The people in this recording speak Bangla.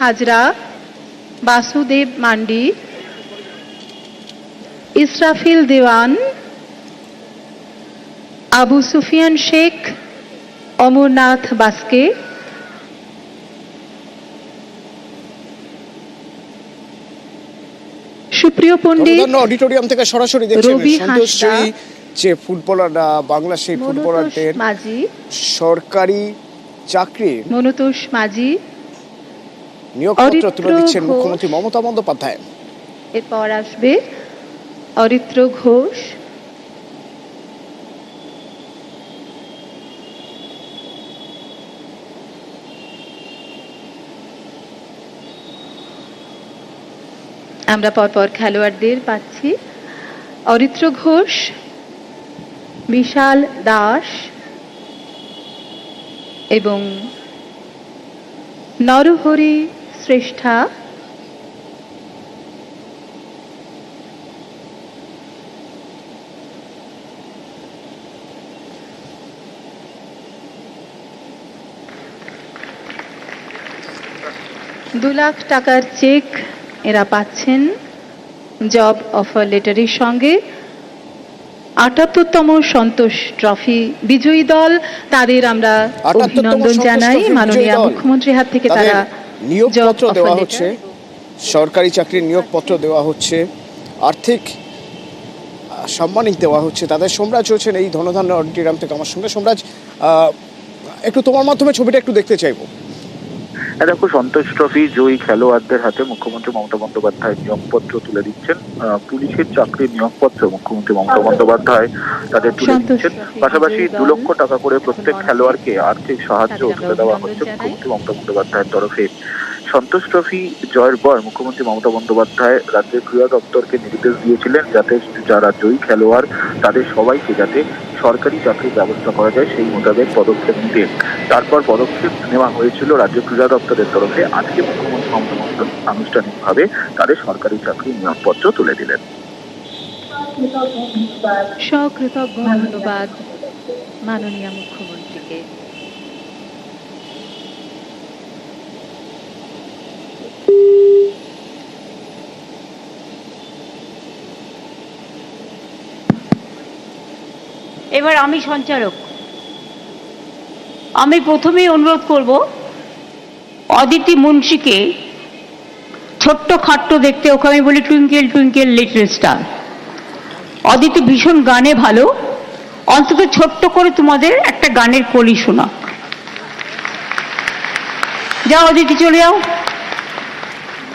হাজরা বাসুদেব মান্ডি ইসরাফিল দেওয়ান আবু সুফিয়ান শেখ অমরনাথ বাস্কে সুপ্রিয় পণ্ডিত অডিটোরিয়াম থেকে সরাসরি দেখছেন রবি সন্তোষী যে ফুটবলার বাংলা সেই ফুটবলারদের সরকারি চাকরি মনোতোষ মাঝি নিয়োগপত্র তুলে দিচ্ছেন মুখ্যমন্ত্রী মমতা বন্দ্যোপাধ্যায়। এরপর আসবে অরিত্র ঘোষ। আমরা পরপর খেলোয়াড়দের পাচ্ছি। অরিত্র ঘোষ বিশাল দাস এবং নরহরি শ্রেষ্ঠা। দু লাখ টাকার চেক এরা পাচ্ছেন। জব অফার লেটারের সঙ্গে আটাত্তরতম সন্তোষ ট্রফি বিজয়ী দল। তাদের আমরা অভিনন্দন জানাই। মাননীয় মুখ্যমন্ত্রীর হাত থেকে তারা নিয়োগপত্র দেওয়া হচ্ছে। সরকারি চাকরির নিয়োগপত্র দেওয়া হচ্ছে। আর্থিক আহ, সম্মানিত দেওয়া হচ্ছে। তাদের সোমরাজ হচ্ছেন এই ধনধান্য অডিটোরিয়াম থেকে আমার সঙ্গে। সোমরাজ আহ, একটু তোমার মাধ্যমে ছবিটা একটু দেখতে চাইব। দেখো সন্তোষ ট্রফি জয়ী খেলোয়াড়দের হাতে মুখ্যমন্ত্রী মমতা বন্দ্যোপাধ্যায় নিয়োগপত্র তুলে দিচ্ছেন। আহ, পুলিশের চাকরির নিয়োগপত্র মুখ্যমন্ত্রী মমতা বন্দ্যোপাধ্যায় তাদের তুলে দিচ্ছেন। পাশাপাশি দু। লক্ষ টাকা করে প্রত্যেক খেলোয়াড়কে আর্থিক সাহায্য তুলে দেওয়া হচ্ছে মুখ্যমন্ত্রী মমতা বন্দ্যোপাধ্যায়ের তরফে। সন্তোষ ট্রফি জয়ের পর মুখ্যমন্ত্রী মমতা বন্দ্যোপাধ্যায় রাজ্যের ক্রীড়া দপ্তরকে নির্দেশ দিয়েছিলেন যাতে যারা জয়ী খেলোয়াড়, তাদের সবাইকে যাতে সরকারি চাকরির ব্যবস্থা করা যায়, সেই মোতাবেক পদক্ষেপ নিতে। তারপর পদক্ষেপ নেওয়া হয়েছিল রাজ্য ক্রীড়া দপ্তরের তরফে। আজকে মুখ্যমন্ত্রী মমতা বন্দ্যোপাধ্যায় আনুষ্ঠানিকভাবে তাদের সরকারি চাকরির নিয়োগপত্র তুলে দিলেন। সকৃতজ্ঞ ধন্যবাদ। মাননীয় মুখ্যমন্ত্রীকে এবার আমি সঞ্চারক। আমি প্রথমেই অনুরোধ করব, অদিতি মুন্সিকে ছোট্ট খাট্ট দেখতে, ওকে আমি বলি twinkle twinkle, little star. Aditi ভীষণ গানে ভালো। অন্তত ছোট্ট করে তোমাদের একটা গানের কলি শোনা। যাও অদিতি, চলে যাও।